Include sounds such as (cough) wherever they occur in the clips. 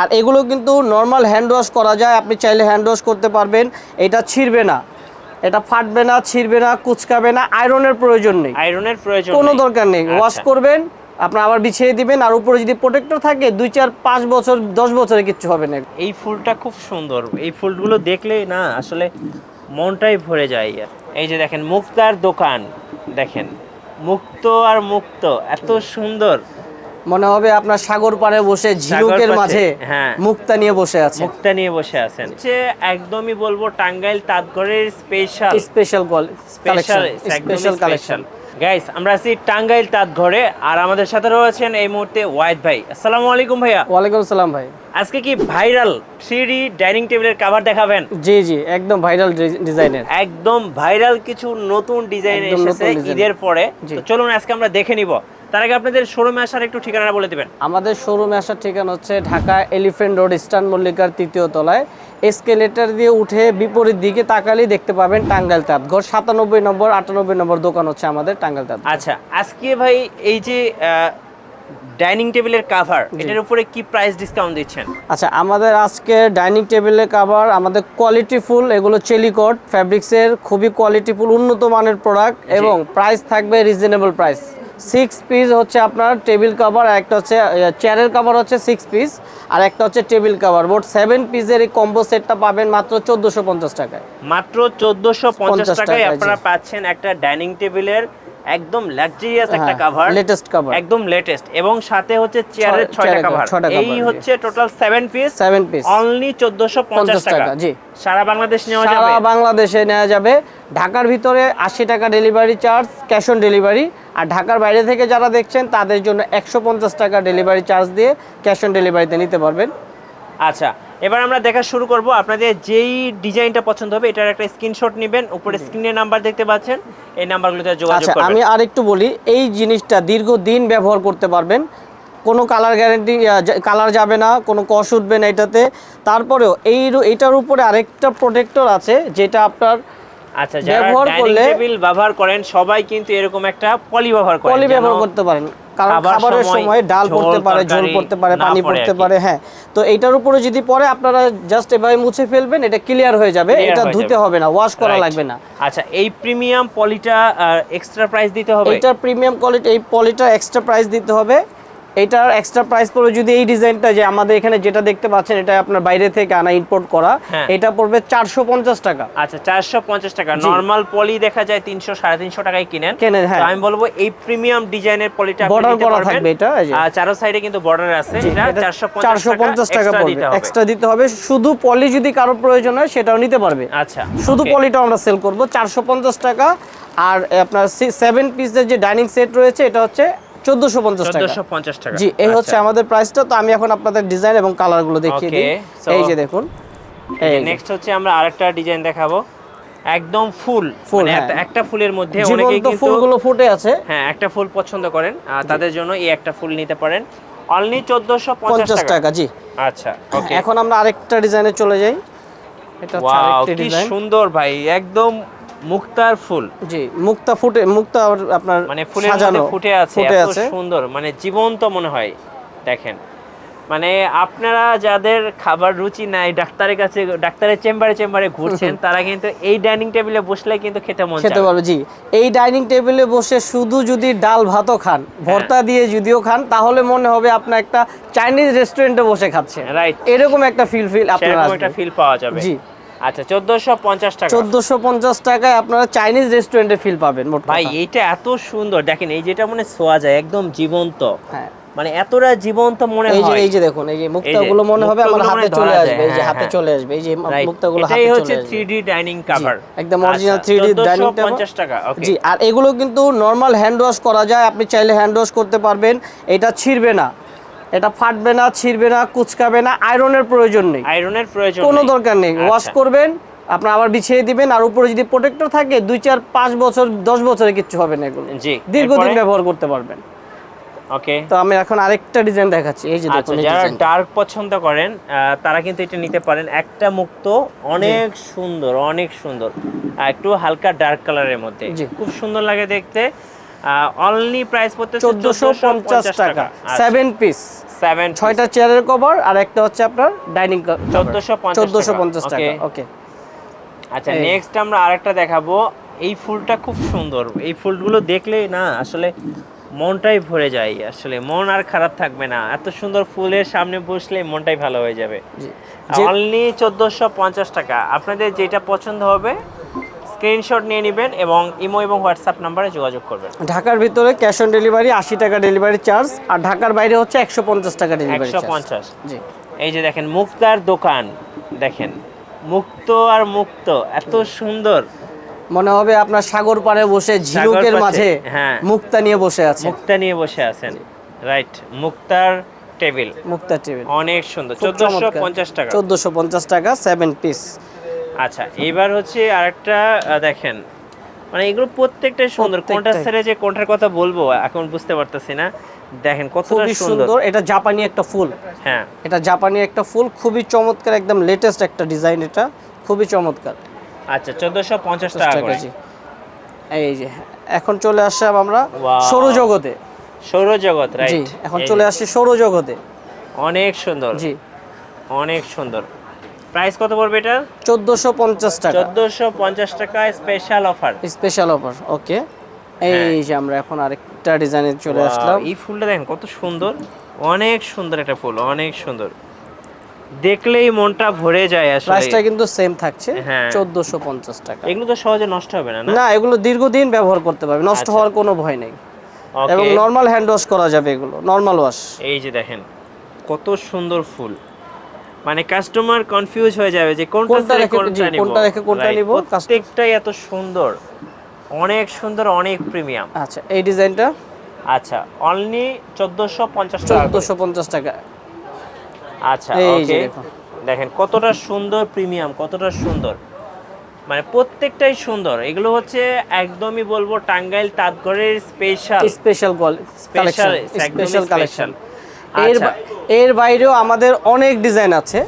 আর এগুলো কিন্তু normal hand wash করা যায়। আপনি চাইলে হ্যান্ড ওয়াশ করতে পারবেন। এটা ছিঁড়বে না। এটা ফাটবে না ছিঁড়বে না কুচকাবে না। আয়রনের প্রয়োজন নেই। আয়রনের প্রয়োজন কোনো দরকার নেই। ওয়াশ আচ্ছা। করবেন আপনার আবার বিছিয়ে দিবেন আর উপরে যদি প্রোটেক্টর থাকে দুই চার পাঁচ বছর দশ বছরে কিচ্ছু হবে না। এই ফুলটা খুব সুন্দর। এই ফুলগুলো দেখলেই না আসলে মনটাই ভরে যায়। আর এই যে দেখেন মুক্তার দোকান। দেখেন মুক্ত আর মুক্ত। এত সুন্দর। মনে হবে আপনার সাগর পাড়ে বসে ঝিনুকের মাঝে হ্যাঁ। মুক্তা নিয়ে বসে আছে। মুক্তা নিয়ে বসে আছেন। হচ্ছে একদমই বলব Tangail তাঁতঘরের special special special special collection guys আমরা আছি টাঙ্গাইল তাঁতঘরে আর আমাদের সাথে রয়েছেন এই মুহূর্তে ওয়াইদ ভাই। আসসালামু আলাইকুম ভাইয়া। ওয়ালাইকুম সালাম ভাই। আজকে কি ভাইরাল থ্রি ডাইনিং টেবিলের কভার দেখাবেন? জি জি একদম ভাইরাল ডিজাইনের। একদম ভাইরাল কিছু নতুন ডিজাইন এসেছে ঈদের পরে। তো চলুন আজকে আমরা দেখে নিব। তার আগে আপনাদের শোরুমে আসার একটু ঠিকানা বলে দিবেন। আমাদের শোরুমে আসার ঠিকানা হচ্ছে ঢাকা এলিফেন্ট রোড ইস্টার্ন মল্লিকার তৃতীয় তলায়। এসকেলেটার দিয়ে উঠে বিপরীত দিকে তাকালেই দেখতে পাবেন টাঙ্গাইল তাঁত ঘর। সাতানব্বই নম্বর আটানব্বই নম্বর দোকান হচ্ছে আমাদের টাঙ্গাইল তাঁত আচ্ছা আজকে ভাই এই যে ডাইনিং টেবিলের কাভার এটার উপরে কি প্রাইস ডিসকাউন্ট দিচ্ছেন? আচ্ছা আমাদের আজকে ডাইনিং টেবিলের কাভার আমাদের কোয়ালিটি ফুল এগুলো চেলিকট ফ্যাব্রিক্সের খুবই কোয়ালিটি ফুল উন্নত মানের প্রোডাক্ট এবং প্রাইস থাকবে রিজনেবল প্রাইস সিক্স পিস হচ্ছে আপনার টেবিল কাভার একটা হচ্ছে চেয়ারের কাভার হচ্ছে সিক্স পিস আর একটা হচ্ছে টেবিল কাভার মোট সেভেন পিসের এই কম্বো সেটটা পাবেন মাত্র চোদ্দোশো পঞ্চাশ টাকায়। মাত্র চোদ্দশো পঞ্চাশ টাকায় আপনারা পাচ্ছেন একটা ডাইনিং টেবিলের একদম লাক্সারিয়াস একটা কাভার latest cover। একদম লেটেস্ট এবং সাথে হচ্ছে চেয়ারের ছয়- ছয়টা কাভার এই হচ্ছে total seven piece seven piece only চোদ্দশো পঞ্চাশ টাকা। টাকা, জি। সারা বাংলাদেশ নেওয়া যাবে? সারা বাংলাদেশে নেওয়া যাবে। ঢাকার ভিতরে আশি টাকা delivery charge cash on delivery আর ঢাকার বাইরে থেকে যারা দেখছেন তাদের জন্য একশো পঞ্চাশ টাকা ডেলিভারি চার্জ দিয়ে ক্যাশ অন ডেলিভারিতে নিতে পারবেন। আচ্ছা এবার আমরা দেখা শুরু করব আপনাদের যেই ডিজাইনটা পছন্দ হবে এটার একটা স্ক্রিনশট নেবেন উপরে স্ক্রিনে নাম্বার দেখতে পাচ্ছেন এই নাম্বারগুলোতে যোগাযোগ আচ্ছা করবেন। আমি আরেকটু বলি এই জিনিসটা দীর্ঘদিন ব্যবহার করতে পারবেন। কোনো কালার গ্যারেন্টি কালার যাবে না কোনো কষ উঠবে না এটাতে। তারপরেও এই এটার উপরে আরেকটা প্রোটেক্টর আছে যেটা আপনার আচ্ছা যারা ব্যবহার ডাইনিং টেবিল ব্যবহার করেন সবাই কিন্তু এরকম একটা পলি ব্যবহার করেন পলি ব্যবহার করতে পারেন। কারণ খাবারের সময় ডাল পড়তে পারে ঝোল পড়তে পারে পানি পড়তে পারে হ্যাঁ। তো এইটার উপরে যদি পরে আপনারা জাস্ট এভাবে মুছে ফেলবেন এটা ক্লিয়ার হয়ে যাবে এটা ধুতে হবে না ওয়াশ করা লাগবে না। আচ্ছা এই প্রিমিয়াম পলিটা এক্সট্রা প্রাইস দিতে হবে? এইটার প্রিমিয়াম কোয়ালিটি এই পলিটা এক্সট্রা প্রাইস দিতে হবে। এটার এক্সট্রা প্রাইস পড়বে যদি এই ডিজাইনটা যে আমাদের এখানে যেটা দেখতে পাচ্ছেন এটা আপনার বাইরে থেকে আনা ইম্পোর্ট করা হ্যাঁ। এটা পড়বে চারশো পঞ্চাশ টাকা আচ্ছা চারশো পঞ্চাশ টাকা। নর্মাল পলি দেখা যায় তিনশো সাড়ে তিনশো টাকায় কিনেন কেনেন, হ্যাঁ। আমি বলব এই প্রিমিয়াম ডিজাইনের পলিটা Border করা থাকবে এটা। আর চারো সাইডে কিন্তু বর্ডার আছে এটা চারশো 450 টাকা পড়বে এক্সট্রা দিতে হবে শুধু পলি যদি কারও প্রয়োজন হয় সেটাও নিতে পারবে আচ্ছা শুধু। পলিটা আমরা সেল করব চারশো পঞ্চাশ টাকা আর আপনার সেভেন পিসের যে ডাইনিং সেট রয়েছে এটা হচ্ছে চোদ্দোশো পঞ্চাশ টাকা। জি এই হচ্ছে আচ্ছা। আমাদের প্রাইসটা। তো আমি এখন আপনাদের ডিজাইন এবং কালারগুলো দেখিয়ে দিই। এই যে দেখুন। নেক্সট হচ্ছে আমরা আরেকটা ডিজাইন দেখাবো। একদম ফুল ফুল, মানে হ্যাঁ। একটা- ফুলের মধ্যে অনেকে কিন্তু ফুলগুলো ফুটে আছে। হ্যাঁ একটা ফুল পছন্দ করেন তাদের জন্য এই একটা ফুল নিতে পারেন। অনলি চোদ্দশো পঞ্চাশ পঞ্চাশ টাকা টাকা জি। আচ্ছা ওকে এখন আমরা আরেকটা ডিজাইনে চলে যাই। এটা হচ্ছে আরেকটা ডিজাইন সুন্দর ভাই একদম মুক্তার ফুল। জি মুক্তা ফুটে মুক্তা আপনার মানে ফুলের মধ্যে ফুটে আছে এত সুন্দর মানে জীবন্ত মনে হয় দেখেন। মানে আপনারা যাদের খাবার রুচি নাই ডাক্তারের কাছে ডাক্তারের চেম্বারে চেম্বারে ঘুরছেন (laughs) তারা কিন্তু এই ডাইনিং টেবিলে বসলে কিন্তু খেতে মন খেতে পারবে জি। এই ডাইনিং টেবিলে বসে শুধু যদি ডাল ভাতও খান হ্যাঁ। ভর্তা দিয়ে যদিও খান তাহলে মনে হবে আপনার একটা চাইনিজ রেস্টুরেন্টে বসে খাচ্ছে রাইট এরকম একটা ফিল ফিল আপনার একটা ফিল পাওয়া যাবে। জি। আচ্ছা চোদ্দশো পঞ্চাশ টাকা। চোদ্দোশো পঞ্চাশ টাকায় আপনারা চাইনিজ রেস্টুরেন্টে ফিল পাবেন মোট ভাই। এইটা এত সুন্দর। দেখেন এই যেটা মনে ছোঁয়া যায় একদম জীবন্ত। হ্যাঁ। মানে এতটা জীবন্ত মনে এই যে হয়। এই যে দেখুন এই যে মুক্তাগুলো মনে হবে আমার হাতে চলে আসবে এই যে হ্যাঁ, হাতে হ্যাঁ। চলে আসবে এই যে. মুক্তাগুলো এটাই হাতে হচ্ছে চলে আসবে। 3D ডাইনিং কভার একদম original 3D dining table। 50 টাকা ওকে জি আর এগুলো কিন্তু নর্মাল হ্যান্ড ওয়াশ করা যায় আপনি চাইলে হ্যান্ড ওয়াশ করতে পারবেন। এটা ছিঁড়বে না। এটা ফাটবে না ছিঁড়বে না কুচকাবে না আয়রনের প্রয়োজন নেই। আয়রনের প্রয়োজন কোনো দরকার নেই। ওয়াশ আচ্ছা। করবেন আপনার আবার বিছিয়ে দিবেন আর উপরে যদি প্রোটেক্টর থাকে দুই চার পাঁচ বছর দশ বছরে কিচ্ছু হবে না এগুলো। জি দীর্ঘদিন ব্যবহার করতে পারবেন। ওকে। তো আমি এখন আরেকটা ডিজাইন দেখাচ্ছি। এই যে আচ্ছা দেখুন যারা ডার্ক পছন্দ করেন আহ, তারা কিন্তু এটা নিতে পারেন। একটা মুক্ত অনেক সুন্দর অনেক সুন্দর। একটু হালকা ডার্ক কালারের মধ্যে। খুব সুন্দর লাগে দেখতে। অনলি প্রাইস পড়তে চোদ্দোশো পঞ্চাশ টাকা। সেভেন পিস সেভেন ছয়টা চেয়ারের কভার আর একটা হচ্ছে আপনার ডাইনিং 1450 চোদ্দোশো টাকা। ওকে আচ্ছা নেক্সট আমরা আরেকটা দেখাবো। এই ফুলটা খুব সুন্দর। এই ফুলগুলো দেখলেই না আসলে মনটাই ভরে যায়। আসলে মন আর খারাপ থাকবে না। এত সুন্দর ফুলের সামনে বসলে মনটাই ভালো হয়ে যাবে। অনলি চোদ্দোশো পঞ্চাশ টাকা। আপনাদের যেটা পছন্দ হবে স্ক্রিনশট নিয়ে নেবেন এবং ইমো এবং হোয়াটসঅ্যাপ নাম্বারে যোগাযোগ করবেন। ঢাকার ভিতরে ক্যাশ অন ডেলিভারি আশি টাকা ডেলিভারি চার্জ আর ঢাকার বাইরে হচ্ছে একশো পঞ্চাশ টাকা ডেলিভারি একশো পঞ্চাশ। জি। এই যে দেখেন মুক্তার দোকান দেখেন মুক্ত আর মুক্ত এত সুন্দর। মনে হবে আপনার সাগর পাড়ে বসে ঝিনুকের মাঝে হ্যাঁ। মুক্তা নিয়ে বসে আছে। মুক্তা নিয়ে বসে আছেন। রাইট মুক্তার টেবিল। মুক্তা টেবিল। অনেক সুন্দর চোদ্দশো পঞ্চাশ টাকা। চোদ্দোশো পঞ্চাশ টাকা সেভেন পিস আচ্ছা এবার হচ্ছে আরেকটা দেখেন মানে এগুলো প্রত্যেকটাই সুন্দর। কোনটা। ছেড়ে যে কোনটার কথা বলব এখন বুঝতে পারতেছি না। দেখেন কতটা খুবই সুন্দর। এটা জাপানি একটা ফুল। হ্যাঁ। এটা জাপানি একটা ফুল খুবই চমৎকার একদম লেটেস্ট একটা ডিজাইন এটা। খুবই চমৎকার। আচ্ছা চোদ্দোশো পঞ্চাশ টাকা টাকা করে। এই যে এখন চলে আসলাম আমরা. সৌরজগতে সৌরজগৎ রাইট এখন চলে আসছি সৌরজগতে অনেক সুন্দর। জি। অনেক সুন্দর। প্রাইস কত পড়বে এটা? চোদ্দোশো পঞ্চাশ টাকা। চোদ্দোশো পঞ্চাশ টাকা special offer special offer okay এই যে আমরা এখন আরেকটা ডিজাইনে চলে আসলাম। এই ফুলটা দেখেন কত সুন্দর। অনেক সুন্দর একটা ফুল অনেক সুন্দর। দেখলেই মনটা ভরে যায় আসলে। প্রাইসটা কিন্তু সেম থাকছে হ্যাঁ। চোদ্দোশো পঞ্চাশ টাকা। এগুলো তো সহজে নষ্ট হবে না না? না এগুলো দীর্ঘদিন ব্যবহার করতে পারবে নষ্ট আচ্ছা। হওয়ার কোনো ভয় নেই। এবং নর্মাল হ্যান্ড ওয়াশ করা যাবে এগুলো নর্মাল ওয়াশ এই যে দেখেন কত সুন্দর ফুল। মানে কাস্টমার কনফিউজ হয়ে যাবে যে কোনটা রেখে- কোনটা নিব। কোনটা রেখে কোনটা নিব, প্রত্যেকটাই এত সুন্দর। অনেক সুন্দর অনেক প্রিমিয়াম আচ্ছা এই ডিজাইনটা? আচ্ছা অনলি চোদ্দোশো পঞ্চাশ টাকা করে। চোদ্দোশো পঞ্চাশ টাকা। আচ্ছা ওকে দেখেন কতটা সুন্দর প্রিমিয়াম কতটা সুন্দর। মানে প্রত্যেকটাই সুন্দর। এগুলো হচ্ছে একদমই বলব Tangail তাঁতঘরের special special collection special collection. এর আচ্ছা। এর বাইরেও আমাদের অনেক ডিজাইন আছে।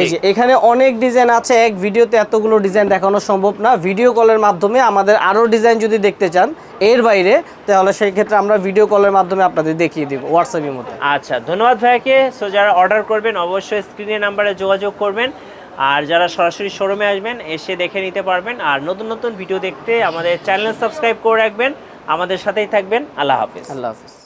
এই যে এখানে অনেক ডিজাইন আছে। এক ভিডিওতে এতগুলো ডিজাইন দেখানো সম্ভব না। ভিডিও কলের মাধ্যমে আমাদের আরও ডিজাইন যদি দেখতে চান এর বাইরে তাহলে সেই ক্ষেত্রে আমরা ভিডিও কলের মাধ্যমে আপনাদের দেখিয়ে দিব হোয়াটসঅ্যাপের মধ্যে আচ্ছা ধন্যবাদ ভাইয়াকে। সো যারা অর্ডার করবেন অবশ্যই স্ক্রিনের নাম্বারে যোগাযোগ করবেন। আর যারা সরাসরি শোরুমে আসবেন এসে দেখে নিতে পারবেন। আর নতুন নতুন ভিডিও দেখতে আমাদের চ্যানেল সাবস্ক্রাইব করে রাখবেন। আমাদের সাথেই থাকবেন। আল্লাহ হাফিজ। আল্লাহ হাফিজ।